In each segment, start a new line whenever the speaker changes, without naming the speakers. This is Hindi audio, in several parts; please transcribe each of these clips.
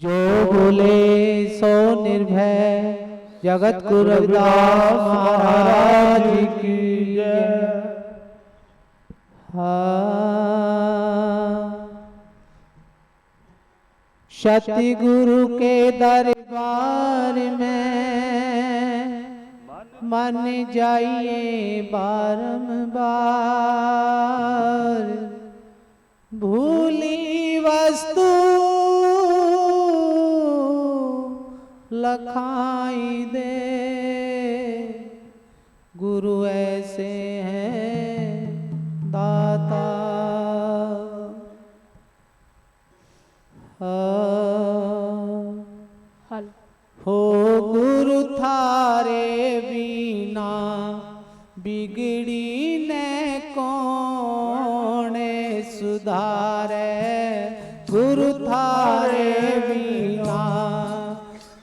जो बोले सो निर्भय। जगत गुरु रविदास महाराज की हाँ। गुरु के दरबार में मन जाइए बारंबार। ਲਖਾਈ ਦੇ। ਗੁਰੂ ਐਸੇ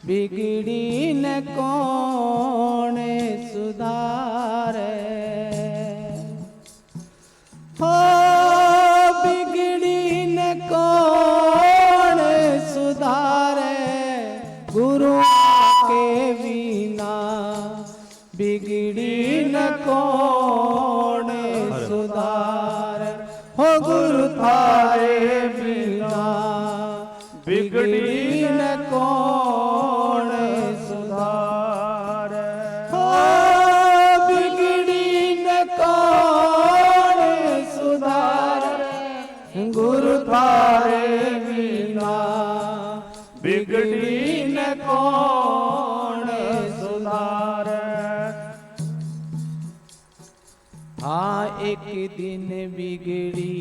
बिगड़ी न कौन सुधारे। हो, बिगड़ी न कौन सुधारे। गुरु के बिना बिगड़ी न कौन सुधारे। हो, गुरु थारे बिना बिगड़ी हाँ एक दिन बिगड़ी,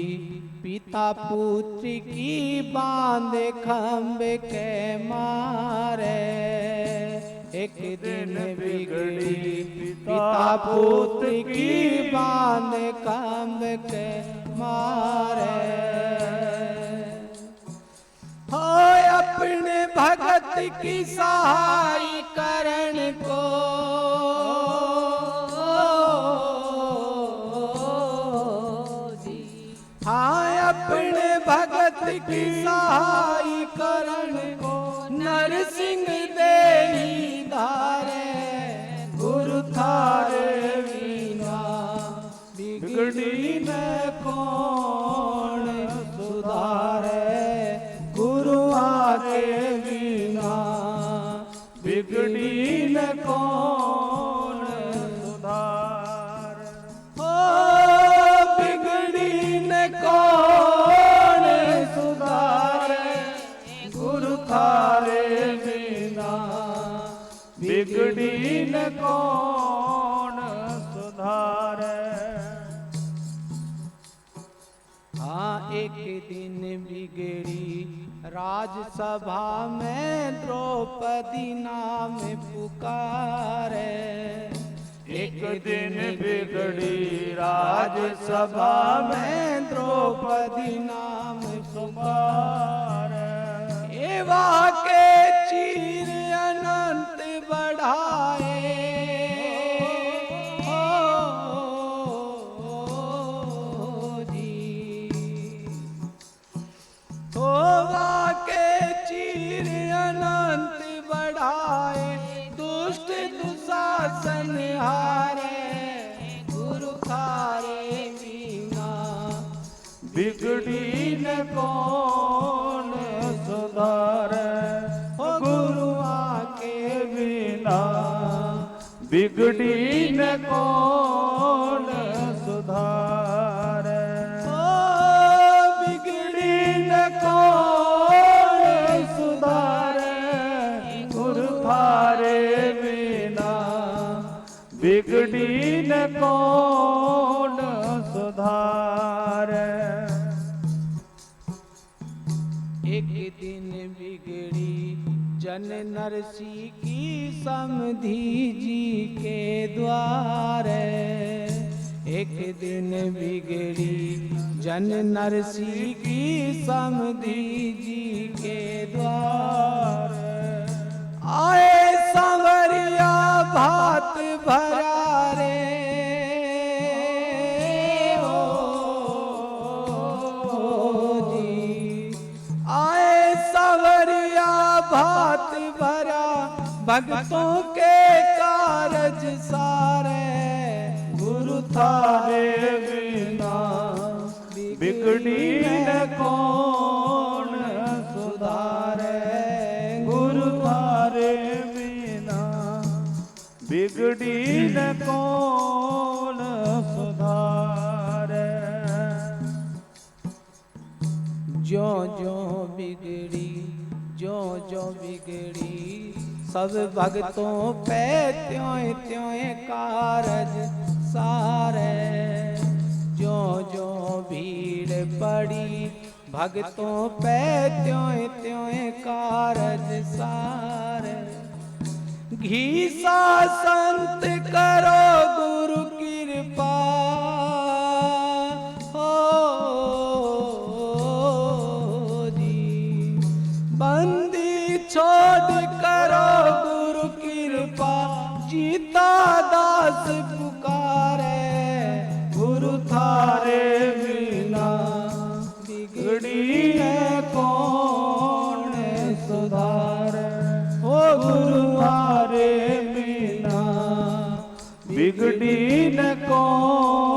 पिता पुत्र की बाँध खम्ब के मारे। एक दिन बिगड़ी, पिता पुत्र की बाँध खम्भ के मारे। हो अपने भगत की सहाय करण को की सहाय करण को नरसिंह देही धारे, गुरु थारे बिना बिगड़ी न कौन सुधारे, गुरु आके बिना बिगड़ी न कौन बिगड़ी न कौन सुधारे। हाँ एक दिन बिगड़ी राजसभा में द्रौपदी नाम पुकारे।
एक दिन बिगड़ी राजसभा
में द्रौपदी नाम
पुकार। बिगड़ी न कौन सुधारे
हो गुरु आके
बिना बिगड़ी न कौन सुधारे
ओ बिगड़ी न कौन सुधारे
गुरु थारे बिना बिगड़ी न कौन सुधारे
दिन बिगड़ी। जन नरसी की समधि जी के द्वारे। एक दिन बिगड़ी। जन नरसी की समधि जी के द्वारे। आए सांवरिया भात भरा रे। भक्तों के कारज सारे
गुरु थारे बिना बिगड़ी न कौन सुधारे गुरु थारे बिना बिगड़ी न कौन सुधारे
जो जो बिगड़ी जो जो बिगड़ी सब भगतों पे त्यों त्यों कारज सारे। जो जो भीड़ पड़ी भगतों पे त्यों त्यों कारज सारे। घी सा संत करो गुरु कृपा।
थारे बिना बिगड़ी न कौन